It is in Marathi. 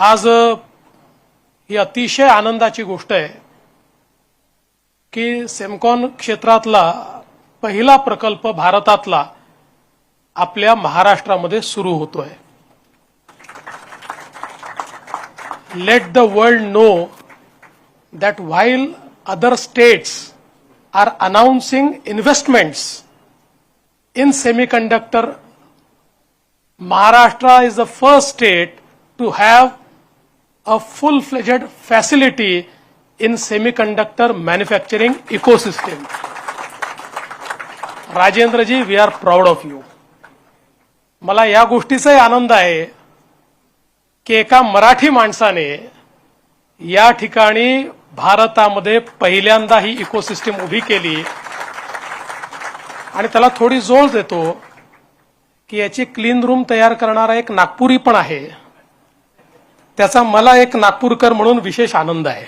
आज ही अतिशय आनंदाची गोष्ट आहे की सेमकॉन क्षेत्रातला पहिला प्रकल्प भारतातला आपल्या महाराष्ट्रामध्ये सुरू होतोय. Let the world know that while other states are announcing investments in semiconductor Maharashtra is the first state to have a full-fledged facility in semiconductor manufacturing ecosystem. Rajendraji we are proud of you मला या गोष्टीचाही आनंद आहे की एका मराठी माणसाने या ठिकाणी भारतामध्ये पहिल्यांदा ही इकोसिस्टीम उभी केली. आणि त्याला थोडी जोड देतो की याची क्लीन रूम तयार करणारा एक नागपुरी पण आहे. त्याचा मला एक नागपूरकर म्हणून विशेष आनंद आहे.